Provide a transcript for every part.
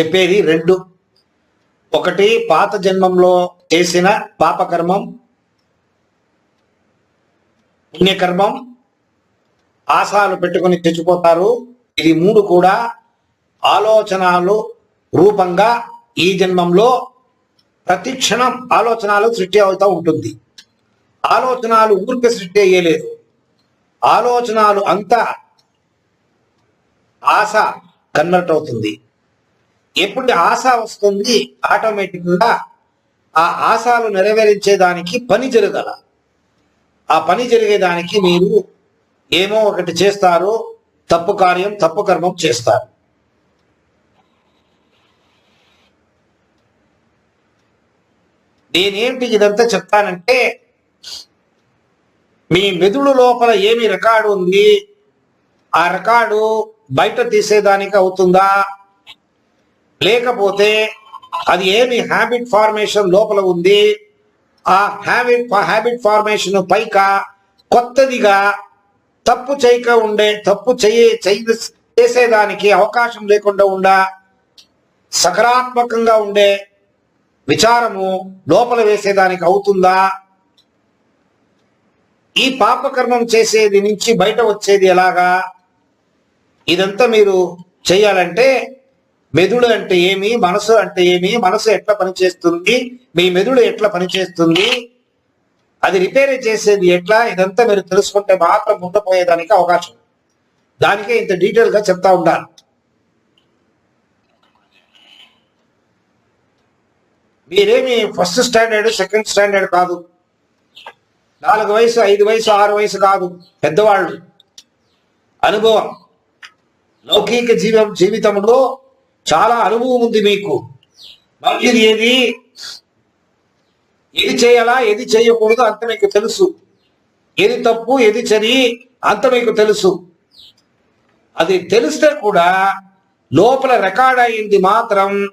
చెప్పేది రెండు. ఒకటి పాత జన్మంలో చేసిన పాపకర్మం పుణ్యకర్మం ఆశాలు పెట్టుకుని తెచ్చిపోతారు ఇది మూడు కూడా ఆలోచనలు రూపంగా ఈ జన్మంలో ప్రతి క్షణం ఆలోచనలు సృష్టి అవుతూ ఉంటుంది. ఆలోచనలు ఊరికే సృష్టి అయ్యలేదు. ఆలోచనలు అంతా ఆశ కన్వర్ట్ అవుతుంది. ఎప్పుడు ఆశ వస్తుంది ఆటోమేటిక్గా ఆ ఆశాలు నెరవేర్చేదానికి పని జరగల. ఆ పని జరిగేదానికి మీరు ఏమో ఒకటి చేస్తారు తప్పు కార్యం తప్పు కర్మం చేస్తారు. నేనేంటి ఇదంతా చెప్తానంటే మీ మెదుడు లోపల ఏమి రికార్డు ఉంది? ఆ రికార్డు బయట తీసేదానికి అవుతుందా? లేకపోతే అది ఏమి హ్యాబిట్ ఫార్మేషన్ లోపల ఉంది? ఆ హ్యాబిట్ హ్యాబిట్ ఫార్మేషన్ పైక కొత్తదిగా తప్పు చేయక ఉండే తప్పు చేయ చేయ- చేసేదానికి అవకాశం లేకుండా ఉండా సకారాత్మకంగా ఉండే విచారము లోపల వేసేదానికి అవుతుందా? ఈ పాపకర్మం చేసేది నుంచి బయట వచ్చేది ఎలాగా? ఇదంతా మీరు చేయాలంటే మెదుడు అంటే ఏమి? మనసు అంటే ఏమి? మనసు ఎట్లా పనిచేస్తుంది? మీ మెదుడు ఎట్లా పనిచేస్తుంది? అది రిపేర్ చేసేది ఎట్లా? ఇదంతా మీరు తెలుసుకుంటే మాత్రం ముందుపోయేదానికి అవకాశం దానికే ఇంత డీటెయిల్గా చెప్తా ఉండాలి. మీరేమి ఫస్ట్ స్టాండర్డ్ సెకండ్ స్టాండర్డ్ కాదు. నాలుగు వయసు ఐదు వయసు ఆరు వయసు కాదు. పెద్దవాళ్ళు. అనుభవం. లౌకిక జీవం జీవితంలో చాలా అనుభవం ఉంది మీకు. మంచిది ఏది? ఏది చేయాలా ఏది చేయకూడదు అంత మీకు తెలుసు. ఏది తప్పు ఏది చరి అంత మీకు తెలుసు. అది తెలిస్తే కూడా లోపల రికార్డ్ అయింది మాత్రం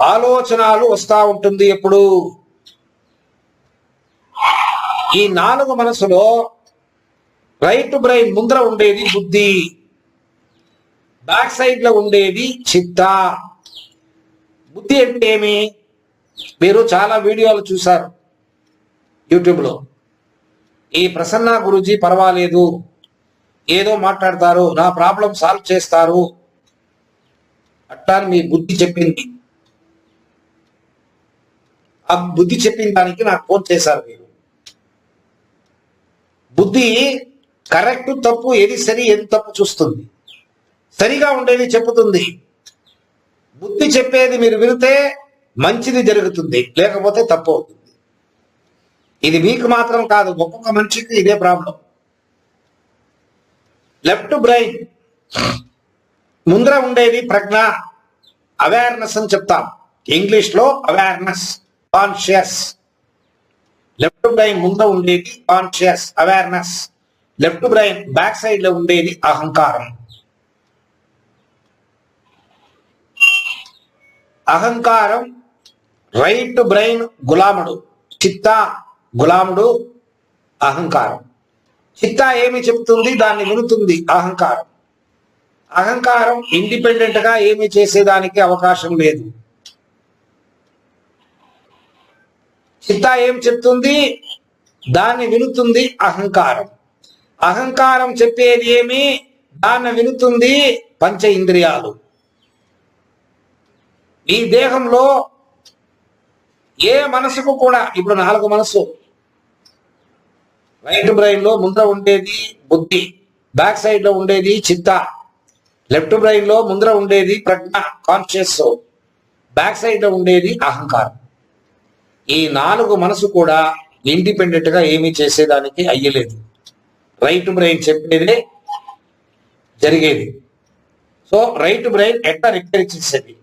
ఆలోచనలు వస్తా ఉంటుంది ఎప్పుడు. ఈ నాలుగు మనసులో రైట్ బ్రెయిన్ ముందర ఉండేది బుద్ధి. బ్యాక్ సైడ్లో ఉండేది చిత్త. బుద్ధి అంటే ఏమి? మీరు చాలా వీడియోలు చూశారు యూట్యూబ్లో. ఈ ప్రసన్న గురుజీ పర్వాలేదు. ఏదో మాట్లాడతారు నా ప్రాబ్లం సాల్వ్ చేస్తారు అట్టా మీ బుద్ధి చెప్పింది. ఆ బుద్ధి చెప్పిన దానికి నాకు ఫోన్ చేశారు మీరు. బుద్ధి కరెక్ట్ తప్పు ఏది సరి ఏది తప్పు చూస్తుంది. సరిగా ఉండేది చెప్పుతుంది బుద్ధి చెప్పేది మీరు వినితే మంచిది జరుగుతుంది లేకపోతే తప్పు అవుతుంది. ఇది మీకు మాత్రం కాదు ఒక్కొక్క మనిషికి ఇదే ప్రాబ్లం. లెఫ్ట్ బ్రెయిన్ ముందర ఉండేది ప్రజ్ఞ అవేర్నెస్ అని చెప్తాం. ఇంగ్లీష్లో అవేర్నెస్ కాన్షియస్. లెఫ్ట్ బ్రెయిన్ ముందర ఉండేది conscious awareness. Left brain back సైడ్లో ఉండేది అహంకారం. అహంకారం రైట్ బ్రెయిన్ గులాముడు చిత్త గులాముడు అహంకారం. చిత్త ఏమి చెప్తుంది? దాన్ని వినుతుంది అహంకారం. అహంకారం ఇండిపెండెంట్గా ఏమి చేసేదానికి అవకాశం లేదు. చిత్త ఏం చెప్తుంది? దాన్ని వినుతుంది అహంకారం. అహంకారం చెప్పేది ఏమి? దాన్ని వినుతుంది పంచ ఇంద్రియాలు. ఈ దేహంలో ఏ మనసుకు కూడా ఇప్పుడు నాలుగు మనసు రైట్ బ్రెయిన్లో ముందర ఉండేది బుద్ధి బ్యాక్ సైడ్లో ఉండేది చిత్త లెఫ్ట్ బ్రెయిన్లో ముందర ఉండేది ప్రజ్ఞ కాన్షియస్ బ్యాక్ సైడ్లో ఉండేది అహంకారం. ఈ నాలుగు మనసు కూడా ఇండిపెండెంట్గా ఏమీ చేసేదానికి అయ్యలేదు. రైట్ బ్రెయిన్ చెప్పేదే జరిగేది. సో రైట్ బ్రెయిన్ ఎట్లా రిపేర్ చేసేది?